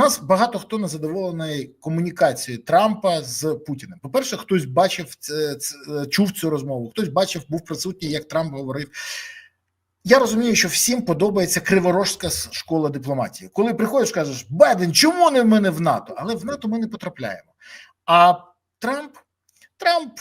нас багато хто не задоволений комунікацією Трампа з Путіним. По перше, хтось бачив чув цю розмову, хтось бачив, був присутній, як Трамп говорив. Я розумію, що всім подобається криворожська школа дипломатії. Коли приходиш, кажеш, Байден, чому не в мене в НАТО? Але в НАТО ми не потрапляємо. А Трамп Трамп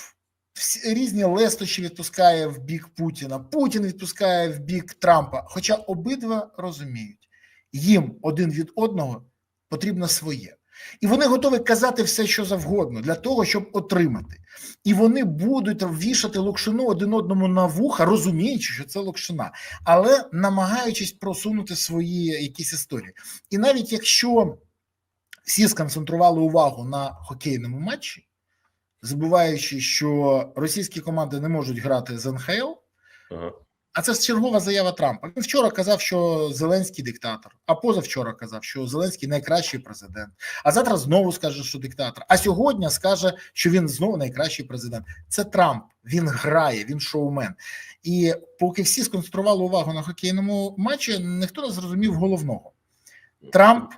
різні лестощі відпускає в бік Путіна, Путін відпускає в бік Трампа. Хоча обидва розуміють, їм один від одного потрібно своє. І вони готові казати все, що завгодно, для того, щоб отримати. І вони будуть вішати локшину один одному на вуха, розуміючи, що це локшина, але намагаючись просунути свої якісь історії. І навіть якщо всі сконцентрували увагу на хокейному матчі, забуваючи, що російські команди не можуть грати з НХЛ, ага. А це чергова заява Трампа. Він вчора казав, що Зеленський диктатор, а позавчора казав, що Зеленський найкращий президент. А завтра знову скаже, що диктатор. А сьогодні скаже, що він знову найкращий президент. Це Трамп. Він грає, він шоумен. І поки всі сконцентрували увагу на хокейному матчі, ніхто не зрозумів головного. Трамп.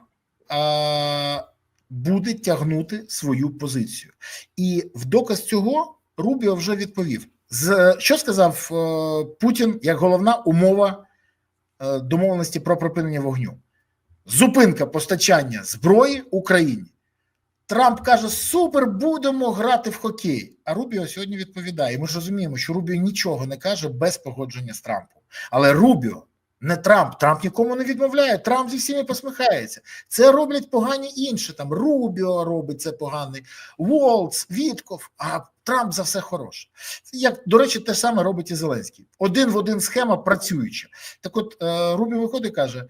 А буде тягнути свою позицію, і в доказ цього Рубіо вже відповів: з що сказав е, Путін як головна умова е, домовленості про припинення вогню, зупинка постачання зброї Україні. Трамп каже: Супер, будемо грати в хокей. А Рубіо сьогодні відповідає. Ми ж розуміємо, що Рубіо нічого не каже без погодження з Трампом. Але Рубіо не Трамп, Трамп нікому не відмовляє. Трамп зі всіми посміхається. Це роблять погані інші. Там Рубіо робить це поганий, Волц, Вітков. А Трамп за все хороше. Як до речі, те саме робить і Зеленський. Один в один схема працююча. Так, от е, Рубіо виходить, каже: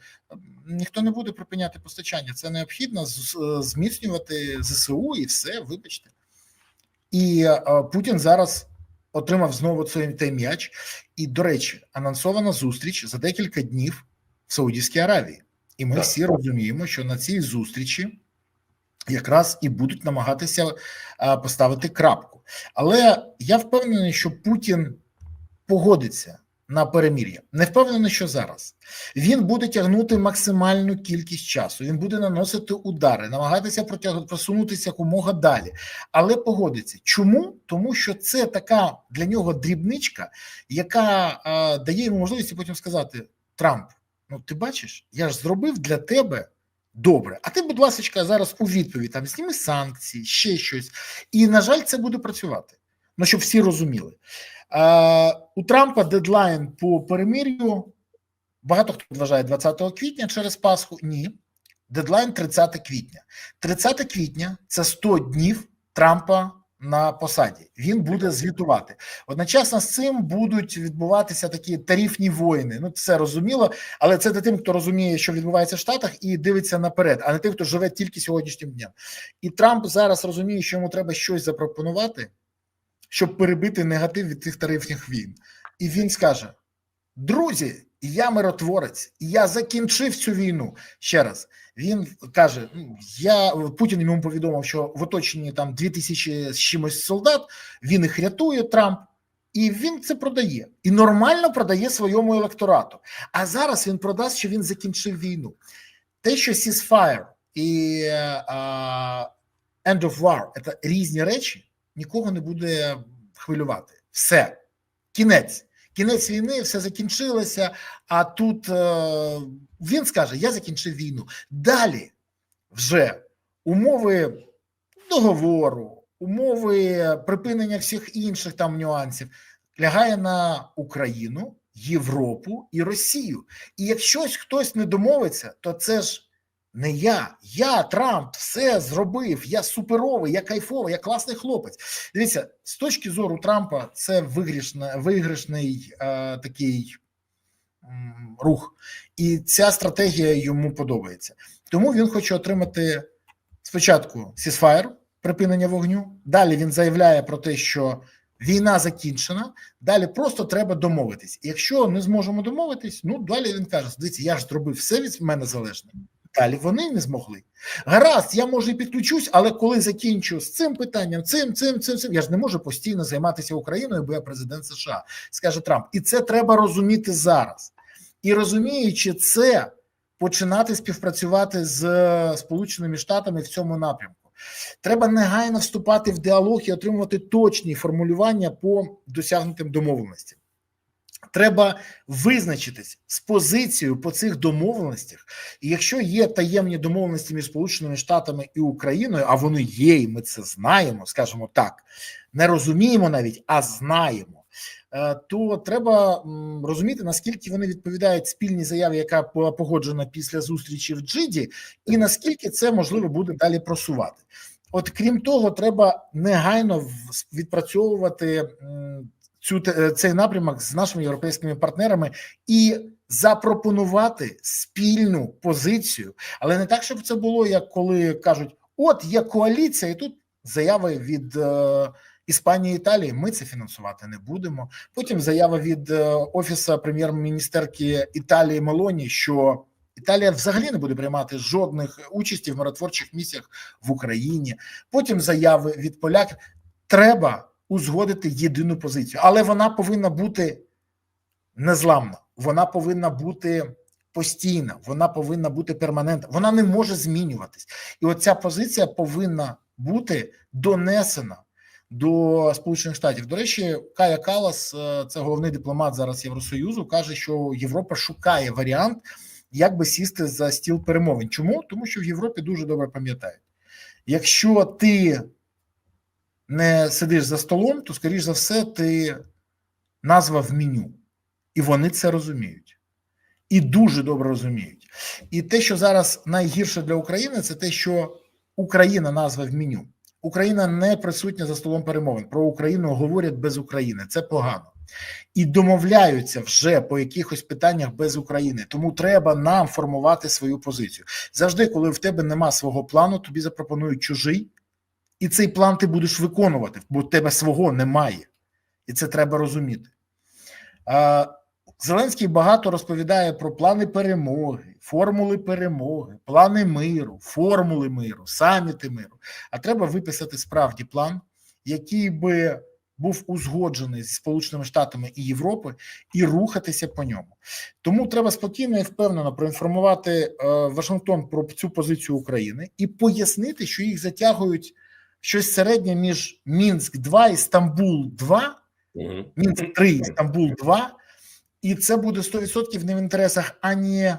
ніхто не буде припиняти постачання. Це необхідно зміцнювати ЗСУ і все. Вибачте. І е, Путін зараз отримав знову цей, цей м'яч. І, до речі, анонсована зустріч за декілька днів в Саудівській Аравії. І ми так. всі розуміємо, що на цій зустрічі якраз і будуть намагатися поставити крапку. Але я впевнений, що Путін погодиться на перемір'я. Не впевнений, що зараз він буде тягнути максимальну кількість часу. Він буде наносити удари, намагатися протяг... просунутися якомога далі. Але погодиться, чому? Тому що це така для нього дрібничка, яка а, дає йому можливість потім сказати: Трамп, ну ти бачиш, я ж зробив для тебе. Добре, а ти, будь ласка, зараз у відповідь там зніми санкції, ще щось, і на жаль, це буде працювати. Ну щоб всі розуміли. Е, у Трампа дедлайн по перемир'ю. Багато хто вважає 20 квітня через Пасху. Ні. Дедлайн 30 квітня. 30 квітня це 100 днів Трампа на посаді. Він буде звітувати. Одночасно з цим будуть відбуватися такі тарифні воїни. Ну, це розуміло, але це для тим, хто розуміє, що відбувається в Штатах, і дивиться наперед, а не тим, хто живе тільки сьогоднішнім днем. І Трамп зараз розуміє, що йому треба щось запропонувати щоб перебити негатив від цих тарифних війн. І він скаже: друзі, я миротворець, і я закінчив цю війну. Ще раз він каже: «Ну, я Путін йому повідомив, що в оточенні там 2000 з чимось солдат він їх рятує Трамп. І він це продає і нормально продає своєму електорату. А зараз він продасть, що він закінчив війну. Те, що ceasefire і uh, end of war – це різні речі нікого не буде хвилювати. Все, кінець. Кінець війни, все закінчилося. А тут е, він скаже: Я закінчив війну. Далі вже умови договору, умови припинення всіх інших там нюансів лягає на Україну, Європу і Росію. І якщо хтось не домовиться, то це ж не я, я Трамп все зробив. Я суперовий, я кайфовий, я класний хлопець. Дивіться, з точки зору Трампа, це виграшна, виграшний е, такий м, рух, і ця стратегія йому подобається. Тому він хоче отримати спочатку сісфаєр, припинення вогню. Далі він заявляє про те, що війна закінчена. Далі просто треба домовитись. І якщо не зможемо домовитись, ну далі він каже: дивіться, я ж зробив все від мене залежне. Далі вони не змогли. Гаразд, я може і підключусь, але коли закінчу з цим питанням, цим, цим, цим, цим, я ж не можу постійно займатися Україною, бо я президент США, скаже Трамп. І це треба розуміти зараз. І розуміючи це, починати співпрацювати з Сполученими Штатами в цьому напрямку. Треба негайно вступати в діалог і отримувати точні формулювання по досягнутим домовленостям. Треба визначитись з позицією по цих домовленостях, і якщо є таємні домовленості між Сполученими Штатами і Україною, а вони є, і ми це знаємо, скажімо так, не розуміємо навіть, а знаємо. е, То треба розуміти, наскільки вони відповідають спільній заяві, яка була погоджена після зустрічі в Джиді, і наскільки це можливо буде далі просувати. От крім того, треба негайно відпрацьовувати цю е, цей напрямок з нашими європейськими партнерами і запропонувати спільну позицію, але не так, щоб це було як коли кажуть: от є коаліція, і тут заяви від е, Іспанії Італії. Ми це фінансувати не будемо. Потім заява від е, офісу прем'єр-міністерки Італії Мелоні, що Італія взагалі не буде приймати жодних участі в миротворчих місіях в Україні. Потім заяви від поляків. Треба узгодити єдину позицію, але вона повинна бути незламна, вона повинна бути постійна, вона повинна бути перманентна, вона не може змінюватись. І оця позиція повинна бути донесена до Сполучених Штатів. До речі, Кая Калас, е, це головний дипломат зараз Євросоюзу, каже, що Європа шукає варіант, як би сісти за стіл перемовин. Чому? Тому що в Європі дуже добре пам'ятають, якщо ти не сидиш за столом, то, скоріш за все, ти назва в меню. І вони це розуміють. І дуже добре розуміють. І те, що зараз найгірше для України, це те, що Україна назва в меню. Україна не присутня за столом перемовин. Про Україну говорять без України. Це погано. І домовляються вже по якихось питаннях без України. Тому треба нам формувати свою позицію. Завжди, коли в тебе нема свого плану, тобі запропонують чужий, і цей план ти будеш виконувати, бо тебе свого немає. І це треба розуміти. Зеленський багато розповідає про плани перемоги, формули перемоги, плани миру, формули миру, саміти миру. А треба виписати справді план, який би був узгоджений зі Сполученими Штатами і Європи, і рухатися по ньому. Тому треба спокійно і впевнено проінформувати е, Вашингтон про цю позицію України і пояснити, що їх затягують щось середнє між Мінськ 2 і Стамбул 2 Мгм. Мінськ 3 Стамбул 2 і це буде 100% не в інтересах ані е,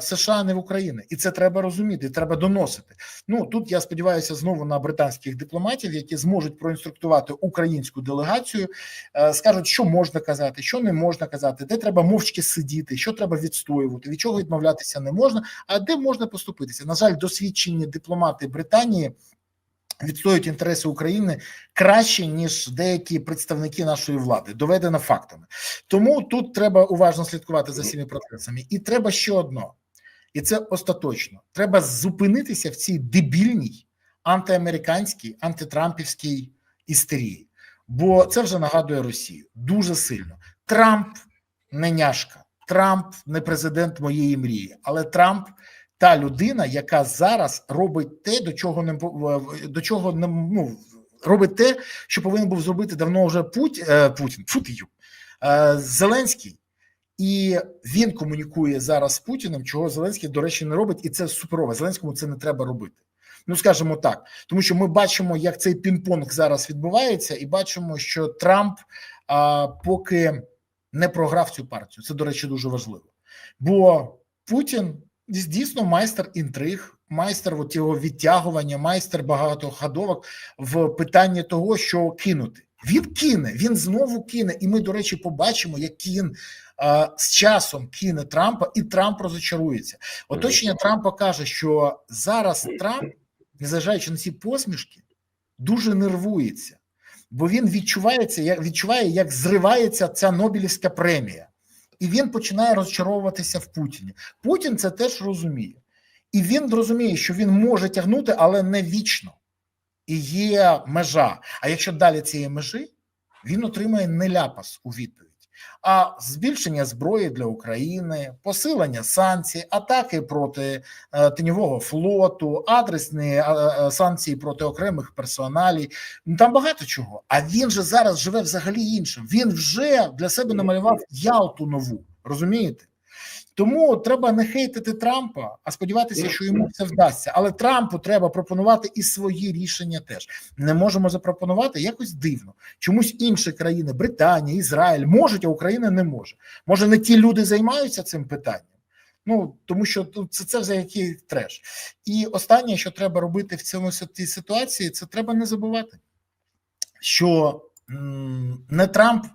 США, ані в Україні. І це треба розуміти, треба доносити. Ну тут я сподіваюся знову на британських дипломатів, які зможуть проінструктувати українську делегацію, е, скажуть, що можна казати, що не можна казати, де треба мовчки сидіти, що треба відстоювати, від чого відмовлятися не можна, а де можна поступитися. На жаль, досвідчені дипломати Британії відстоюють інтереси України краще ніж деякі представники нашої влади, доведено фактами. Тому тут треба уважно слідкувати за всіми процесами, і треба ще одно, і це остаточно. Треба зупинитися в цій дебільній антиамериканській, антитрампівській істерії, бо це вже нагадує Росію дуже сильно. Трамп не няшка, Трамп не президент моєї мрії, але Трамп та людина, яка зараз робить те, до чого не до чого не ну, робить те, що повинен був зробити давно вже Путь, е, Путін, Путію, е, Зеленський. І він комунікує зараз з Путіним, чого Зеленський, до речі, не робить, і це суперово. Зеленському це не треба робити. Ну скажімо так, тому що ми бачимо, як цей пінг-понг зараз відбувається, і бачимо, що Трамп а, поки не програв цю партію. Це, до речі, дуже важливо. Бо Путін дійсно майстер інтриг, майстер от його відтягування, майстер багатоходовок в питанні того, що кинути. Він кине, він знову кине, і ми, до речі, побачимо, як він а, з часом кине Трампа, і Трамп розочарується. Оточення Трампа каже, що зараз Трамп, незважаючи на ці посмішки, дуже нервується, бо він відчувається, як відчуває, як зривається ця Нобелівська премія, і він починає розчаровуватися в Путіні. Путін це теж розуміє, і він розуміє, що він може тягнути, але не вічно. І є межа. А якщо далі цієї межі, він отримає не ляпас у відповідь, а збільшення зброї для України, посилення санкцій, атаки проти е, тіньового флоту, адресні е, е, санкції проти окремих персоналій. Ну там багато чого. А він же зараз живе взагалі іншим. Він вже для себе намалював Ялту нову. Розумієте? Тому треба не хейтити Трампа, а сподіватися, що йому це вдасться. Але Трампу треба пропонувати і свої рішення теж не можемо запропонувати якось дивно. Чомусь інші країни, Британія, Ізраїль можуть, а Україна не може. Може, не ті люди займаються цим питанням. Ну тому що тут це це вже який треш. І останнє, що треба робити в цьому ситуації, це треба не забувати, що не Трамп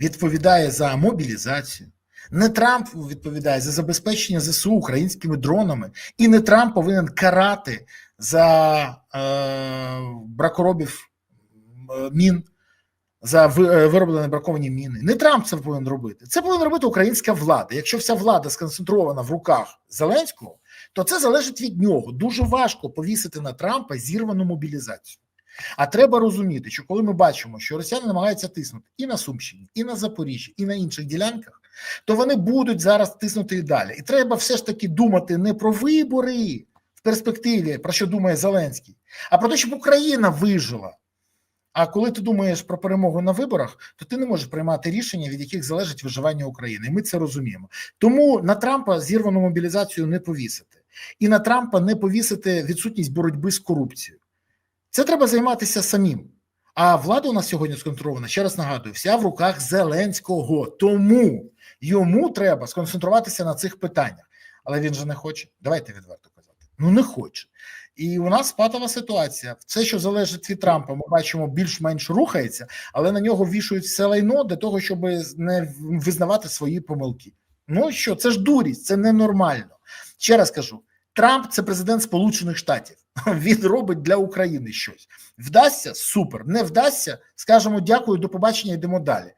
відповідає за мобілізацію, не Трамп відповідає за забезпечення ЗСУ українськими дронами, і не Трамп повинен карати за е, бракоробів е, мін. За е, вироблені браковані міни. Не Трамп це повинен робити. Це повинна робити українська влада. Якщо вся влада сконцентрована в руках Зеленського, то це залежить від нього. Дуже важко повісити на Трампа зірвану мобілізацію. А треба розуміти, що коли ми бачимо, що росіяни намагаються тиснути і на Сумщині, і на Запоріжжі, і на інших ділянках, то вони будуть зараз тиснути і далі. І треба все ж таки думати не про вибори в перспективі, про що думає Зеленський, а про те, щоб Україна вижила. А коли ти думаєш про перемогу на виборах, то ти не можеш приймати рішення, від яких залежить виживання України. Ми це розуміємо. Тому на Трампа зірвану мобілізацію не повісити, і на Трампа не повісити відсутність боротьби з корупцією. Це треба займатися самим. А влада у нас сьогодні сконцентрована, ще раз нагадую, вся в руках Зеленського. Тому йому треба сконцентруватися на цих питаннях. Але він же не хоче. Давайте відверто казати. Ну не хоче. І у нас патова ситуація. Все, що залежить від Трампа, ми бачимо, більш-менш рухається, але на нього вішують все лайно для того, щоб не визнавати свої помилки. Ну що, це ж дурість, це ненормально. Ще раз кажу: Трамп це президент Сполучених Штатів. Він робить для України щось. Вдасться супер. Не вдасться, скажемо дякую, до побачення, йдемо далі.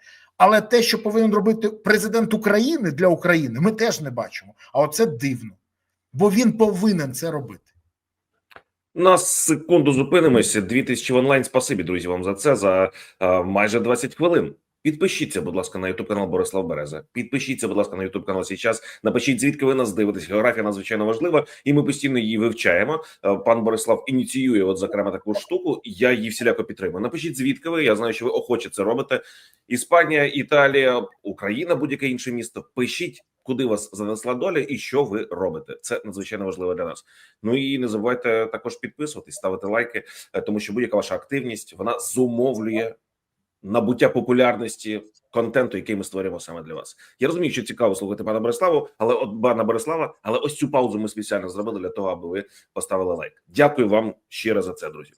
Але те, що повинен робити президент України для України, ми теж не бачимо. А оце дивно, бо він повинен це робити. На секунду зупинимося. 2000 в онлайн. Спасибі, друзі, вам за це за е, майже 20 хвилин. Підпишіться, будь ласка, на Ютуб канал Борислав Береза. Підпишіться, будь ласка, на Ютуб канал Січас. Напишіть, звідки ви нас дивитесь. Географія надзвичайно важлива, і ми постійно її вивчаємо. Е, Пан Борислав ініціює, от зокрема, таку штуку. Я її всіляко підтримую. Напишіть, звідки ви. Я знаю, що ви охоче це робите. Іспанія, Італія, Україна, будь-яке інше місто. Пишіть. Куди вас занесла доля і що ви робите? Це надзвичайно важливо для нас. Ну і не забувайте також підписуватись, ставити лайки, е, тому що будь-яка ваша активність вона зумовлює набуття популярності контенту, який ми створюємо саме для вас. Я розумію, що цікаво слухати пана Бориславу, але от пана Борислава, але ось цю паузу ми спеціально зробили для того, аби ви поставили лайк. Дякую вам щиро за це, друзі.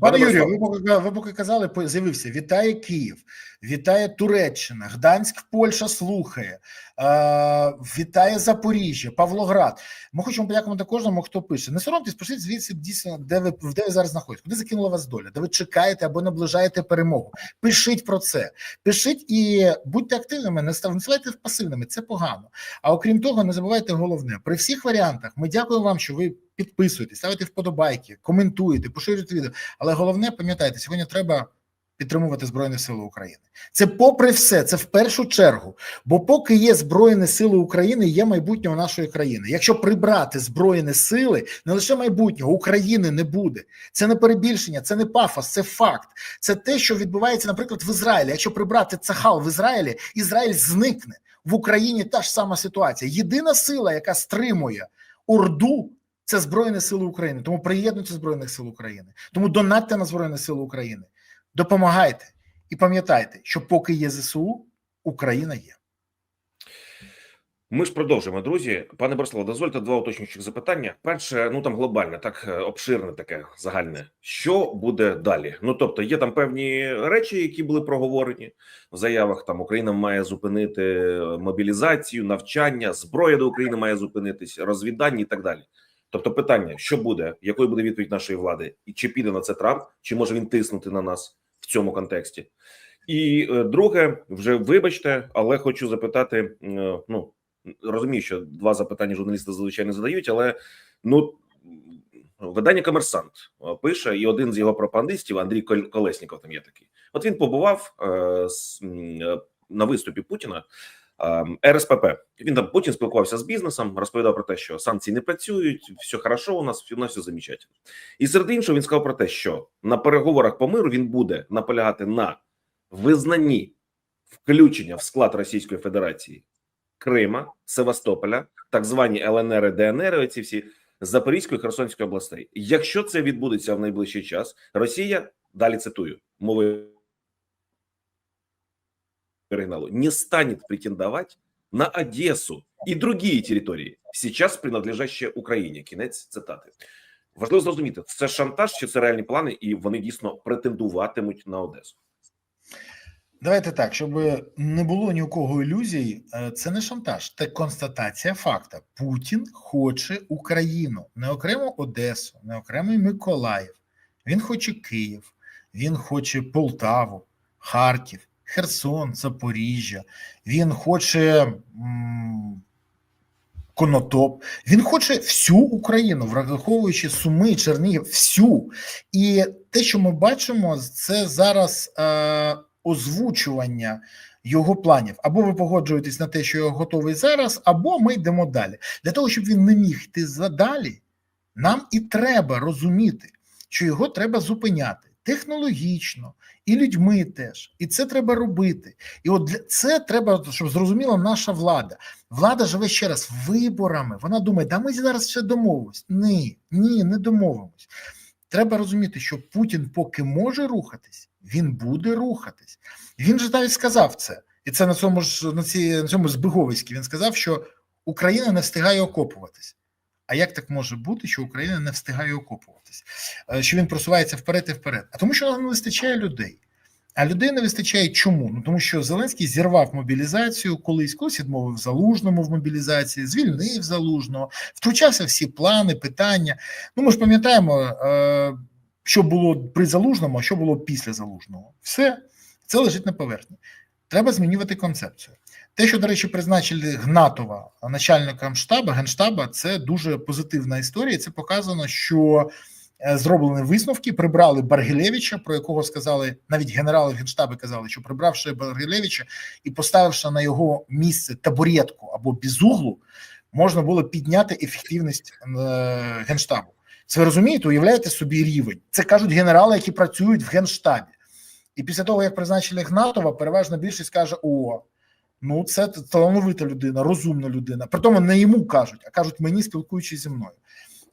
Пане Юрію, ви поки, ви поки казали, з'явився вітає Київ, вітає Туреччина, Гданськ, Польща слухає, е, вітає Запоріжжя, Павлоград. Ми хочемо подякувати кожному, хто пише. Не соромтесь, пишіть звідси дійсно, де ви де ви зараз знаходитесь, куди закинула вас доля, де ви чекаєте або наближаєте перемогу. Пишіть про це, пишіть і будьте активними, не ставайте пасивними. Це погано. А окрім того, не забувайте головне при всіх варіантах. Ми дякуємо вам, що ви підписуєтесь, ставите вподобайки, коментуєте, поширюєте відео. Але головне, пам'ятайте, сьогодні треба підтримувати Збройні Сили України. Це попри все, це в першу чергу. Бо поки є Збройні Сили України, є майбутнього нашої країни. Якщо прибрати Збройні сили, не лише майбутнього України не буде. Це не перебільшення, це не пафос, це факт. Це те, що відбувається, наприклад, в Ізраїлі. Якщо прибрати Цахал в Ізраїлі, Ізраїль зникне. В Україні та ж сама ситуація. Єдина сила, яка стримує Орду, це Збройні Сили України. Тому приєднуйтесь Збройних сил України. Тому донатьте на Збройні Сили України. Допомагайте і пам'ятайте, що поки є ЗСУ, Україна є. Ми ж продовжуємо, друзі. Пане Бориславе, дозвольте два уточнюючих запитання. Перше, ну там глобальне, так е, обширне, таке загальне. Що буде далі? Ну тобто, є там певні речі, які були проговорені в заявах. Там Україна має зупинити е, мобілізацію, навчання, зброя до України має зупинитись, розвідання і так далі. Тобто, питання: що буде, якою буде відповідь нашої влади, і чи піде на це Трамп, чи може він тиснути на нас в цьому контексті? І е, друге, вже вибачте, але хочу запитати: е, ну розумію, що два запитання журналісти зазвичай не задають, але ну видання Комерсант е, пише, і один з його пропагандистів, Андрій Кол- Колесніков, там є такий. От він побував е, с- на виступі Путіна. Е, РСПП він там Путін спілкувався з бізнесом, розповідав про те, що санкції не працюють, все хорошо. У нас у нас все замечательно. І серед іншого він сказав про те, що на переговорах по миру він буде наполягати на визнанні включення в склад Російської Федерації Крима, Севастополя, так звані ЛНР і ДНР, оці всі Запорізької Херсонської областей. Якщо це відбудеться в найближчий час, Росія далі цитую мови оригиналу, не станет претендовать на Одессу и другие території, сейчас принадлежащие Україні. Кінець цитати. Важливо зрозуміти, це шантаж чи це реальні плани, і вони дійсно претендуватимуть на Одесу. Давайте так, щоб не було ні у кого ілюзій, е, це не шантаж, це констатація факта. Путін хоче Україну, не окремо Одесу, не окремо Миколаїв. Він хоче Київ, він хоче Полтаву, Харків, Херсон, Запоріжжя. Він хоче м, Конотоп. Він хоче всю Україну, враховуючи Суми, Чернігів, всю. І те, що ми бачимо, це зараз е, озвучування його планів. Або ви погоджуєтесь на те, що я готовий зараз, або ми йдемо далі. Для того, щоб він не міг йти задалі, нам і треба розуміти, що його треба зупиняти технологічно і людьми теж. І це треба робити. І от для це треба, щоб зрозуміла наша влада. Влада живе ще раз виборами. Вона думає, да ми зараз ще домовимось. Ні, ні, не домовимось. Треба розуміти, що Путін, поки може рухатись, він буде рухатись. Він же навіть сказав це, і це на цьому ж на ці на цьому збиговиськи. Він сказав, що Україна не встигає окопуватись. А як так може бути, що Україна не встигає окопуватись? Е, Що він просувається вперед і вперед? А тому, що нам не вистачає людей. А людей не вистачає чому? Ну тому що Зеленський зірвав мобілізацію колись, колись відмовив залужному в мобілізації, звільнив залужного, втручався всі плани, питання. Ну ми ж пам'ятаємо, е, що було при залужному, а що було після залужного. Все це лежить на поверхні. Треба змінювати концепцію. Те, що, до речі, призначили Гнатова начальником штабу, генштаба, це дуже позитивна історія. Це показано, що е, зроблені висновки, прибрали Баргілевича, про якого сказали навіть генерали генштаби казали, що прибравши Баргілевича і поставивши на його місце табуретку або бізуглу, можна було підняти ефективність е, генштабу. Це ви розумієте, уявляєте собі рівень. Це кажуть генерали, які працюють в генштабі. І після того, як призначили Гнатова, переважна більшість каже: О, ну це талановита людина, розумна людина. Притому не йому кажуть, а кажуть мені, спілкуючись зі мною.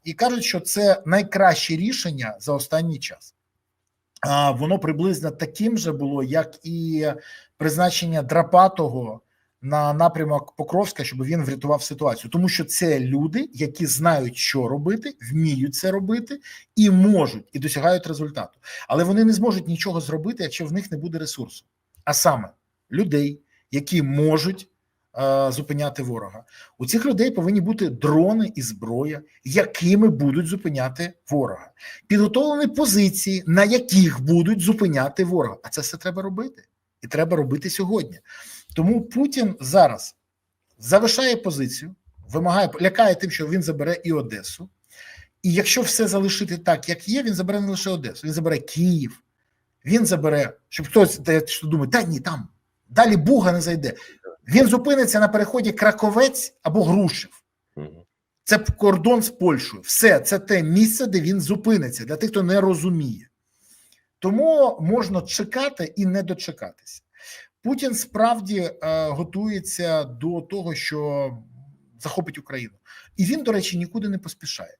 І кажуть, що це найкраще рішення за останній час. А воно приблизно таким же було, як і призначення Драпатого на напрямок Покровська, щоб він врятував ситуацію, тому що це люди, які знають, що робити, вміють це робити і можуть, і досягають результату. Але вони не зможуть нічого зробити, якщо в них не буде ресурсу. А саме людей, які можуть е, зупиняти ворога. У цих людей повинні бути дрони і зброя, якими будуть зупиняти ворога, підготовлені позиції, на яких будуть зупиняти ворога. А це все треба робити, і треба робити сьогодні. Тому Путін зараз залишає позицію, вимагає, лякає тим, що він забере і Одесу. І якщо все залишити так, як є, він забере не лише Одесу, він забере Київ, він забере, щоб хтось що думає, та ні, там далі Буга не зайде. Він зупиниться на переході Краковець або Грушев. Це кордон з Польщею. Все, це те місце, де він зупиниться, для тих, хто не розуміє. Тому можна чекати і не дочекатися. Путін справді е, готується до того, що захопить Україну. І він, до речі, нікуди не поспішає.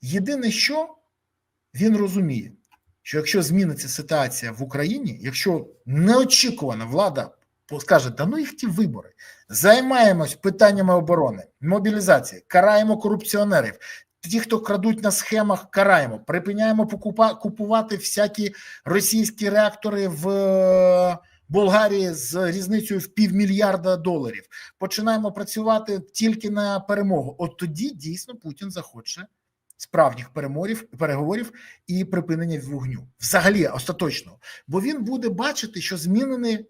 Єдине, що він розуміє, що якщо зміниться ситуація в Україні, якщо неочікувана влада скаже, да ну їх ті вибори, займаємось питаннями оборони, мобілізації, караємо корупціонерів. Ті, хто крадуть на схемах, караємо, припиняємо купувати всякі російські реактори в е, Болгарії з різницею в півмільярда доларів. Починаємо працювати тільки на перемогу. От тоді дійсно Путін захоче справжніх переморів, переговорів і припинення вогню. Взагалі, остаточно. Бо він буде бачити, що змінені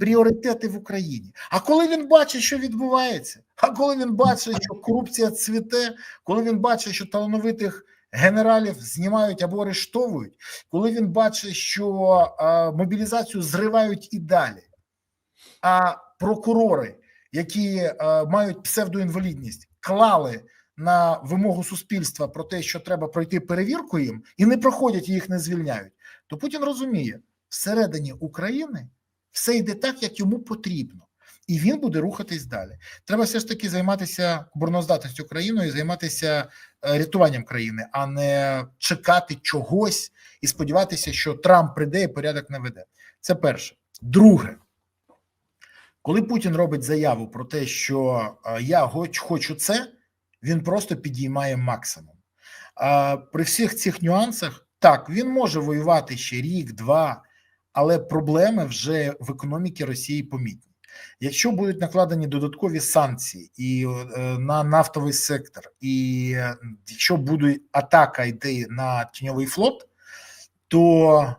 пріоритети в Україні. А коли він бачить, що відбувається, а коли він бачить, що корупція цвіте, коли він бачить, що талановитих генералів знімають або арештовують, коли він бачить, що а, мобілізацію зривають і далі, а прокурори, які а, мають псевдоінвалідність, клали на вимогу суспільства про те, що треба пройти перевірку їм, і не проходять і їх не звільняють, то Путін розуміє, всередині України все йде так, як йому потрібно. і він буде рухатись далі. Треба все ж таки займатися обороноздатністю країною, займатися е, рятуванням країни, а не чекати чогось і сподіватися, що Трамп прийде і порядок наведе. Це перше. Друге, коли Путін робить заяву про те, що е, я хоч- хочу це, він просто підіймає максимум. А при всіх цих нюансах, так, він може воювати ще рік, два, але проблеми вже в економіці Росії помітні. Якщо будуть накладені додаткові санкції і е, на нафтовий сектор, і е, якщо буде атака йти на тіньовий флот, то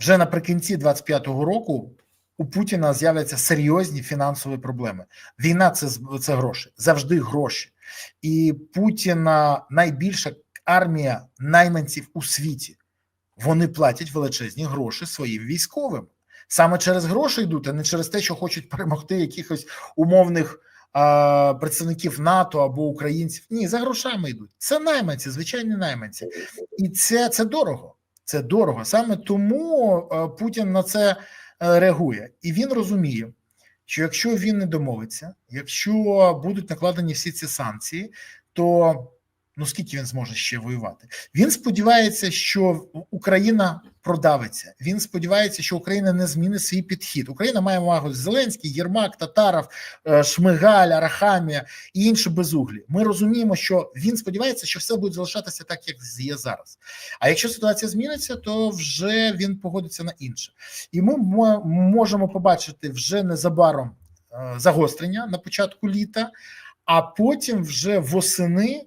вже наприкінці 25-го року у Путіна з'являться серйозні фінансові проблеми. Війна це це гроші, завжди гроші. І Путіна найбільша армія найманців у світі. Вони платять величезні гроші своїм військовим. Саме через гроші йдуть, а не через те, що хочуть перемогти якихось умовних а, представників НАТО або українців. Ні, за грошами йдуть. Це найманці, звичайні найманці, і це, це дорого. Це дорого. Саме тому е, Путін на це е, реагує, і він розуміє, що якщо він не домовиться, якщо будуть накладені всі ці санкції, то ну скільки він зможе ще воювати? Він сподівається, що Україна продавиться. Він сподівається, що Україна не змінить свій підхід. Україна має увагу Зеленський, Єрмак, Татаров, е, Шмигаль, Арахамія і інші безуглі. Ми розуміємо, що він сподівається, що все буде залишатися так, як є зараз. А якщо ситуація зміниться, то вже він погодиться на інше, і ми можемо побачити вже незабаром е, загострення на початку літа, а потім вже восени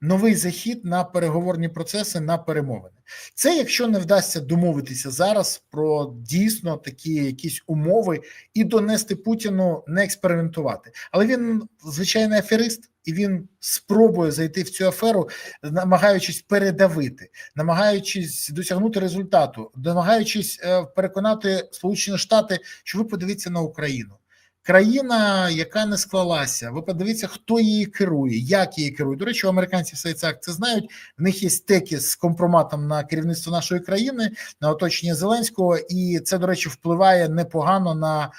новий захід на переговорні процеси на перемовини. Це якщо не вдасться домовитися зараз про дійсно такі якісь умови і донести Путіну не експериментувати. Але він звичайний аферист, і він спробує зайти в цю аферу, намагаючись передавити, намагаючись досягнути результату, намагаючись е, переконати Сполучені Штати, що ви подивіться на Україну. Країна, яка не склалася, ви подивіться, хто її керує, як її керує. До речі, у американців все це це знають. В них є стеки з компроматом на керівництво нашої країни, на оточення Зеленського, і це, до речі, впливає непогано на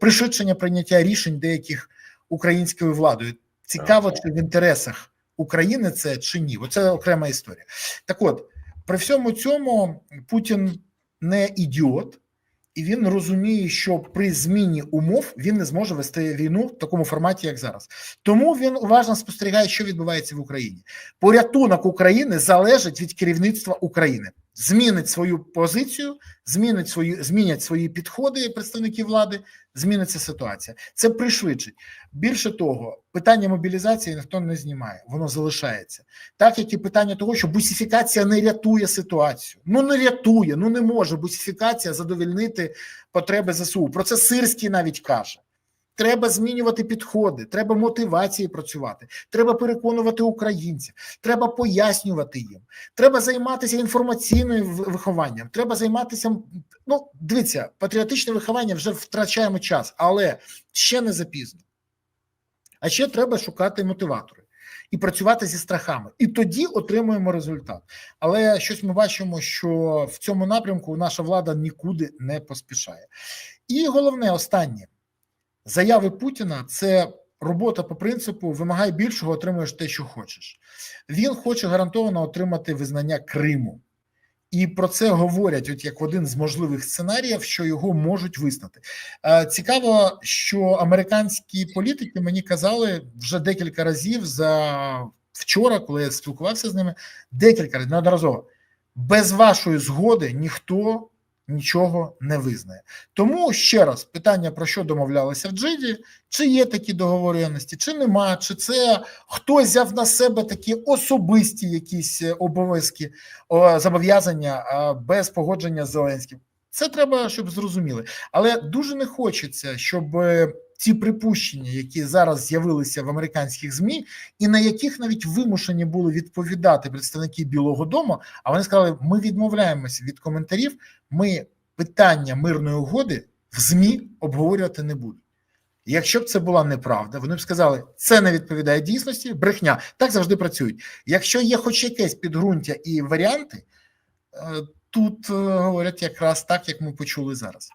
пришвидшення прийняття рішень деяких українською владою. Цікаво, чи в інтересах України це чи ні. Оце окрема історія. Так от, при всьому цьому Путін не ідіот, і він розуміє, що при зміні умов він не зможе вести війну в такому форматі, як зараз. Тому він уважно спостерігає, що відбувається в Україні. Порятунок України залежить від керівництва України. Змінить свою позицію, змінить свої змінять свої підходи представники влади. Зміниться ситуація. Це пришвидшить. Більше того, питання мобілізації ніхто не знімає, воно залишається. Так як і питання того, що бусифікація не рятує ситуацію. Ну не рятує, ну не може бусифікація задовільнити потреби ЗСУ. Про це Сирський навіть каже. Треба змінювати підходи, треба мотивації працювати, треба переконувати українців, треба пояснювати їм, треба займатися інформаційним вихованням, треба займатися. Ну, дивіться, патріотичне виховання вже втрачаємо час, але ще не запізно. А ще треба шукати мотиватори і працювати зі страхами. І тоді отримуємо результат. Але щось ми бачимо, що в цьому напрямку наша влада нікуди не поспішає. І головне, останнє заяви Путіна це робота по принципу вимагай більшого, отримуєш те, що хочеш. Він хоче гарантовано отримати визнання Криму. І про це говорять, от як один з можливих сценаріїв, що його можуть визнати. Е, Цікаво, що американські політики мені казали вже декілька разів за вчора, коли я спілкувався з ними, декілька разів неодноразово. Без вашої згоди ніхто нічого не визнає. Тому ще раз питання про що домовлялися в Джиді: чи є такі договоренності, чи нема, чи це хто взяв на себе такі особисті якісь е, обов'язки, зобов'язання без погодження з Зеленським. Це треба, щоб зрозуміли. Але дуже не хочеться, щоб е, ці припущення, які зараз з'явилися в американських змі, і на яких навіть вимушені були відповідати представники Білого Дому, а вони сказали: ми відмовляємося від коментарів. Ми питання мирної угоди в змі обговорювати не будемо. Якщо б це була неправда, вони б сказали, це не відповідає дійсності, брехня. Так завжди працюють. Якщо є хоч якесь підґрунтя і варіанти, е, тут е, говорять якраз так, як ми почули зараз.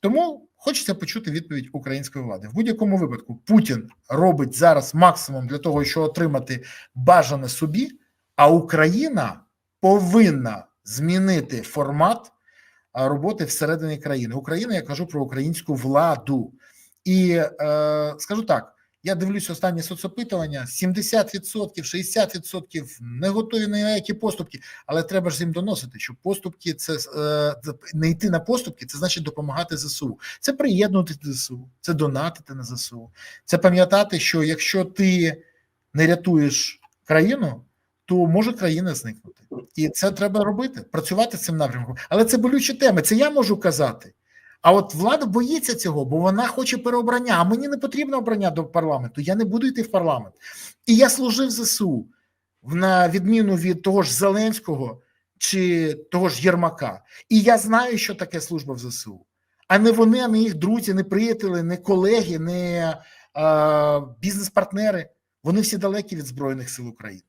Тому Хочеться почути відповідь української влади. В будь-якому випадку Путін робить зараз максимум для того, щоб отримати бажане собі, а Україна повинна змінити формат роботи всередині країни. Україна, я кажу про українську владу. І е, скажу так: я дивлюсь останні соцопитування: 70%, 60% не готові на ніякі поступки, але треба ж їм доносити, що поступки це е, не йти на поступки, це значить допомагати ЗСУ. Це приєднувати ЗСУ, це донатити на ЗСУ. Це пам'ятати, що якщо ти не рятуєш країну, то може країна зникнути. І це треба робити, працювати цим напрямком. Але це болючі теми. Це я можу казати. А от влада боїться цього, бо вона хоче переобрання. А мені не потрібно обрання до парламенту. Я не буду йти в парламент. І я служив ЗСУ на відміну від того ж Зеленського чи того ж Єрмака. І я знаю, що таке служба в ЗСУ. А не вони, а не їх друзі, не приятелі, не колеги, не бізнес-партнери. Вони всі далекі від Збройних сил України.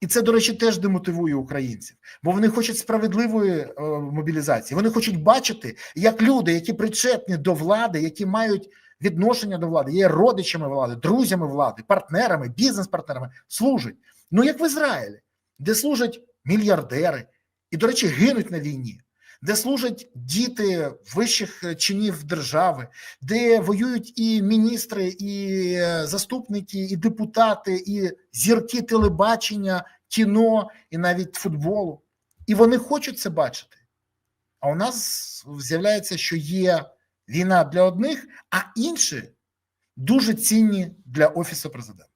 І це, до речі, теж демотивує українців, бо вони хочуть справедливої е, мобілізації. Вони хочуть бачити, як люди, які причетні до влади, які мають відношення до влади, є родичами влади, друзями влади, партнерами, бізнес-партнерами, служать. Ну як в Ізраїлі, де служать мільярдери, і, до речі, гинуть на війні, де служать діти вищих чинів держави, де воюють і міністри, і е, заступники, і депутати, і зірки телебачення, кіно, і навіть футболу. І вони хочуть це бачити. А у нас з'являється, що є війна для одних, а інші дуже цінні для офісу президента.